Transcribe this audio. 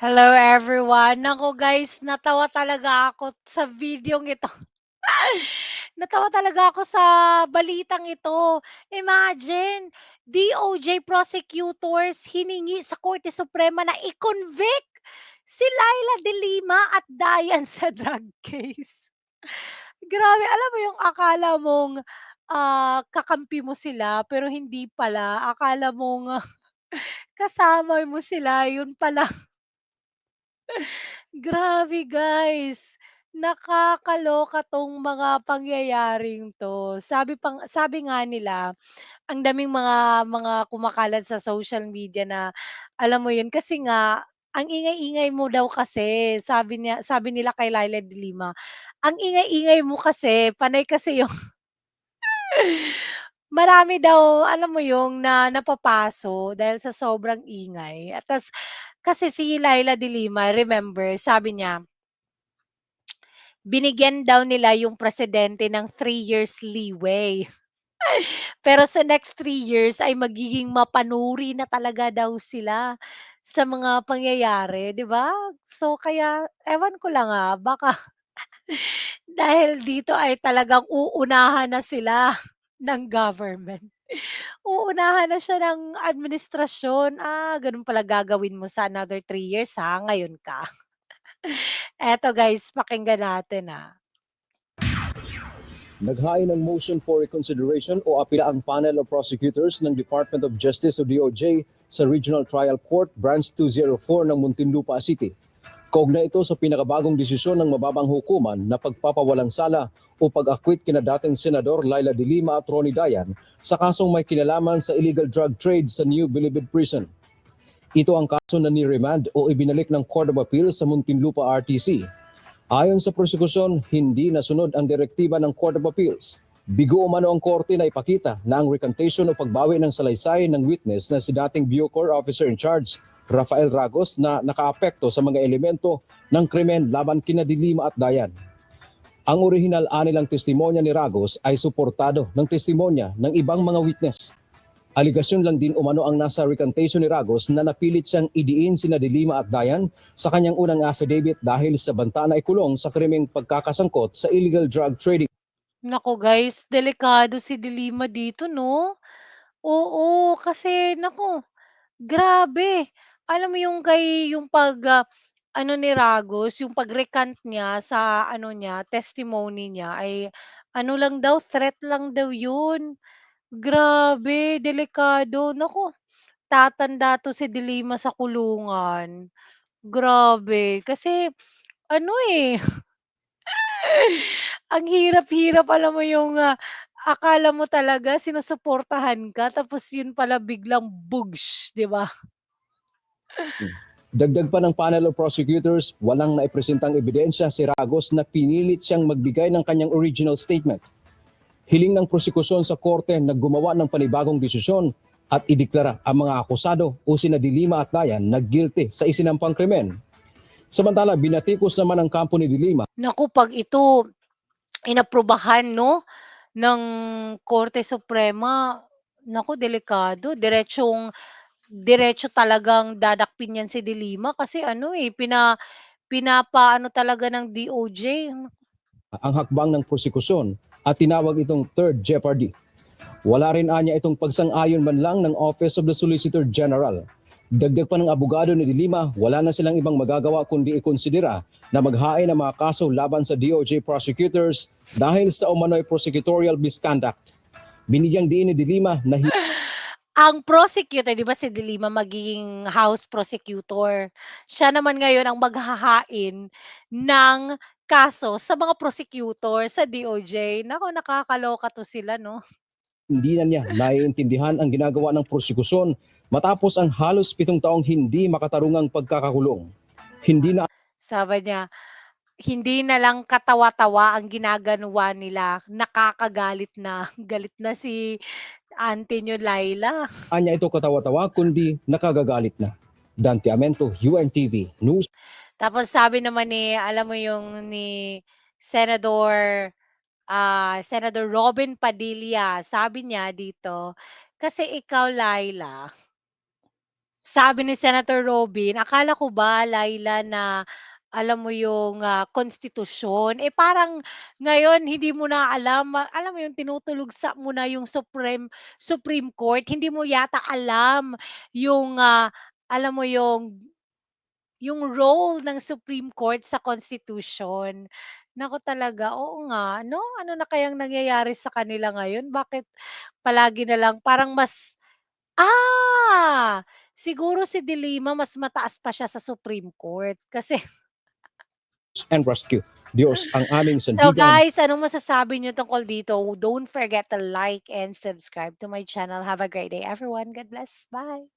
Hello everyone. Naku guys, natawa talaga ako sa videong ito. Natawa talaga ako sa balitang ito. Imagine, DOJ prosecutors hiningi sa Korte Suprema na i-convict si Laila De Lima at Dayan sa drug case. Grabe, alam mo yung akala mong, ah, kakampi mo sila pero hindi pala. Akala mong kasama mo sila, yun pala Grabe guys, nakakaloka 'tong mga pangyayaring 'to. Sabi pang sabi nga nila, ang daming mga mga kumakalat sa social media na alam mo 'yun, kasi nga ang ingay-ingay mo daw kasi, sabi niya sabi nila kay Laila de Lima, "Ang ingay-ingay mo kasi, panay kasi yung" marami daw, alam mo 'yung na napapaso dahil sa sobrang ingay at tas kasi si Laila de Lima remember sabi niya binigyan daw nila yung presidente ng 3 years leeway. Pero sa next 3 years ay magiging mapanuri na talaga daw sila sa mga pangyayari, 'di ba? So kaya ewan ko lang, ah, baka dahil dito ay talagang uunahan na sila ng government. Uunahan na siya ng administrasyon. Ah, gano'n pala gagawin mo sa another 3 years, ha, ngayon ka. Eto guys, pakinggan natin, ah. Naghain ng motion for reconsideration o apila ang panel of prosecutors ng Department of Justice o DOJ sa Regional Trial Court Branch 204 ng Muntinlupa City. Kaugnay ito sa pinakabagong desisyon ng mababang hukuman na pagpapawalang sala o pag-acquit kina dating Senador Laila de Lima at Ronnie Dayan sa kasong may kinalaman sa illegal drug trade sa New Bilibid Prison. Ito ang kaso na ni-remand o ibinalik ng Court of Appeal sa Muntinlupa RTC. Ayon sa prosekusyon, hindi nasunod ang direktiba ng Court of Appeals. Bigo umano ang korte na ipakita na ang recantation o pagbawi ng salaysay ng witness na si dating Bucor Officer in Charge, Rafael Ragos, na nakaapekto sa mga elemento ng krimen laban kina Dilima at Dayan. Ang orihinal anilang testimonya ni Ragos ay suportado ng testimonya ng ibang mga witness. Aligasyon lang din umano ang nasa recantation ni Ragos na napilit siyang idiin sina Dilima at Dayan sa kanyang unang affidavit dahil sa banta na ikulong sa krimeng pagkakasangkot sa illegal drug trading. Naku guys, delikado si De Lima dito 'no? Oo, kasi naku, grabe. Alam mo yung kay yung pag, ah, ano ni Ragos, yung pag-recant niya sa ano niya, testimony niya ay ano lang daw, threat lang daw yun. Grabe, delikado. Naku, tatanda 'to si De Lima sa kulungan. Grabe, kasi ano, eh Ang hirap-hirap alam mo yung, ah, akala mo talaga sinusuportahan ka tapos yun pala biglang bugs, 'di ba? Dagdag pa ng panel of prosecutors, walang naipresentang ebidensya si Ragos na pinilit siyang magbigay ng kanyang original statement. Hiling ng prosekusyon sa korte na gumawa ng panibagong desisyon at ideklara ang mga akusado o sina Dilima at Dayan na guilty sa isinampang krimen. Samantala, binatikos naman ang kampo ni Dilima Naku, 'pag ito inaprubahan 'no, ng Korte Suprema, naku delikado. Diretsong diretso talagang dadakpin 'yan si De Lima kasi ano, eh, pina pinapaano talaga ng DOJ. ang hakbang ng prosekusyon at tinawag itong third jeopardy. Wala rin anya itong pagsang-ayon man lang ng Office of the Solicitor General. Dagdag pa ng abogado ni Dilima, wala na silang ibang magagawa kundi ikonsidera na maghain ng mga kaso laban sa DOJ prosecutors dahil sa umano'y prosecutorial misconduct. Binigyang diin ni Dilima na Ang prosecutor, 'di ba si De Lima magiging house prosecutor. Siya naman ngayon ang maghahain ng kaso sa mga prosecutor sa DOJ. Naku, nakakaloka 'to sila 'no. hindi na niya naiintindihan ang ginagawa ng prosekusyon matapos ang halos pitong taong hindi makatarungang pagkakakulong. Hindi na Sabi niya, hindi na lang katawa-tawa ang ginagawa nila, nakakagalit na. Galit na si auntie niyo Laila. anya ito katawa-tawa kundi nakagagalit na. Dante Amento, UNTV News. Tapos sabi naman ni alam mo yung ni Senador, ah, Senador Robin Padilla, sabi niya dito, "Kasi ikaw Laila" Sabi ni Senator Robin, akala ko ba Laila na alam mo yung, ah, konstitusyon, eh, parang ngayon hindi mo na alam, alam mo yung tinutulugsa mo na yung Supreme Supreme Court, hindi mo yata alam yung, ah, alam mo yung yung role ng Supreme Court sa Constitution. Naku talaga, oo nga 'no? Ano na kayang nangyayari sa kanila ngayon, bakit palagi na lang parang mas ah! Siguro si De Lima mas mataas pa siya sa Supreme Court kasi and rescue. Diyos ang aming So sandigan. guys, anong masasabi niyo tungkol dito? Don't forget to like and subscribe to my channel. Have a great day everyone. God bless. Bye.